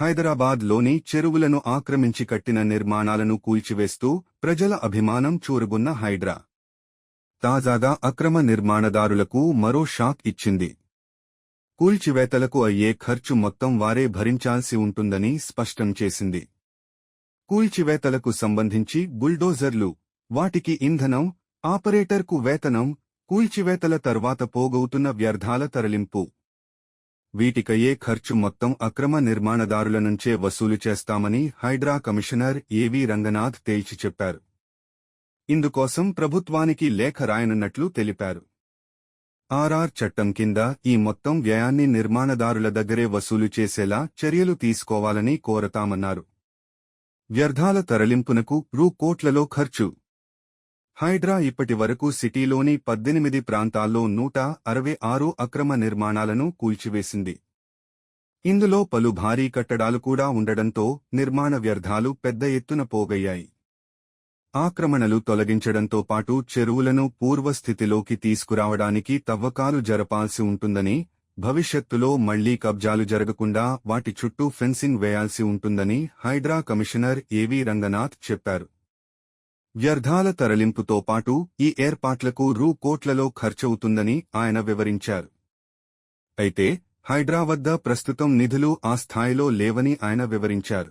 హైదరాబాద్లోని చెరువులను ఆక్రమించి కట్టిన నిర్మాణాలను కూల్చివేస్తూ ప్రజల అభిమానం చూరుగున్న హైడ్రా. తాజాగా అక్రమ నిర్మాణదారులకు మరో షాక్ ఇచ్చింది. కూల్చివేతలకు అయ్యే ఖర్చు మొత్తం వారే భరించాల్సి ఉంటుందని స్పష్టం చేసింది. కూల్చివేతలకు సంబంధించి బుల్డోజర్లు వాటికి ఇంధనం ఆపరేటర్కు వేతనం కూల్చివేతల తర్వాత పోగవుతున్న వ్యర్థాల తరలింపు. వీటికయ్యే ఖర్చు మొత్తం అక్రమ నిర్మాణదారుల నుంచే వసూలు చేస్తామని హైడ్రా కమిషనర్ ఏవి రంగనాథ్ తేల్చి చెప్పారు. ఇందుకోసం ప్రభుత్వానికి లేఖ రాయనున్నట్లు తెలిపారు. ఆర్ఆర్ చట్టం కింద ఈ మొత్తం వ్యయాన్ని నిర్మాణదారుల దగ్గరే వసూలు చేసేలా చర్యలు తీసుకోవాలని కోరతామన్నారు. వ్యర్థాల తరలింపునకు రూ కోట్లలో ఖర్చు హైడ్రా ఇప్పటి వరకు సిటీలోని పద్దెనిమిది ప్రాంతాల్లో నూట అరవై ఆరు అక్రమ నిర్మాణాలను కూల్చివేసింది. ఇందులో పలు భారీ కట్టడాలు కూడా ఉండడంతో నిర్మాణ వ్యర్థాలు పెద్ద ఎత్తున పోగయ్యాయి. ఆక్రమణలు తొలగించడంతో పాటు చెరువులను పూర్వస్థితిలోకి తీసుకురావడానికి తవ్వకాలు జరపాల్సి ఉంటుందని భవిష్యత్తులో మళ్ళీ కబ్జాలు జరగకుండా వాటి చుట్టూ ఫెన్సింగ్ వేయాల్సి ఉంటుందని హైడ్రా కమిషనర్ ఏవి రంగనాథ్ చెప్పారు. వ్యర్థాల తరలింపుతో పాటు ఈ ఏర్పాట్లకు రూ కోట్లలో ఖర్చవుతుందని ఆయన వివరించారు. అయితే హైడ్రా వద్ద ప్రస్తుతం నిధులు ఆ స్థాయిలో లేవని ఆయన వివరించారు.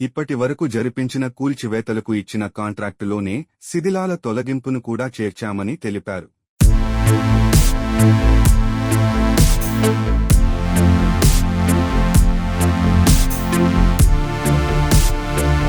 ఇప్పటి వరకు జరిపించిన కూల్చివేతలకు ఇచ్చిన కాంట్రాక్టులోనే శిథిలాల తొలగింపును కూడా చేర్చామని తెలిపారు.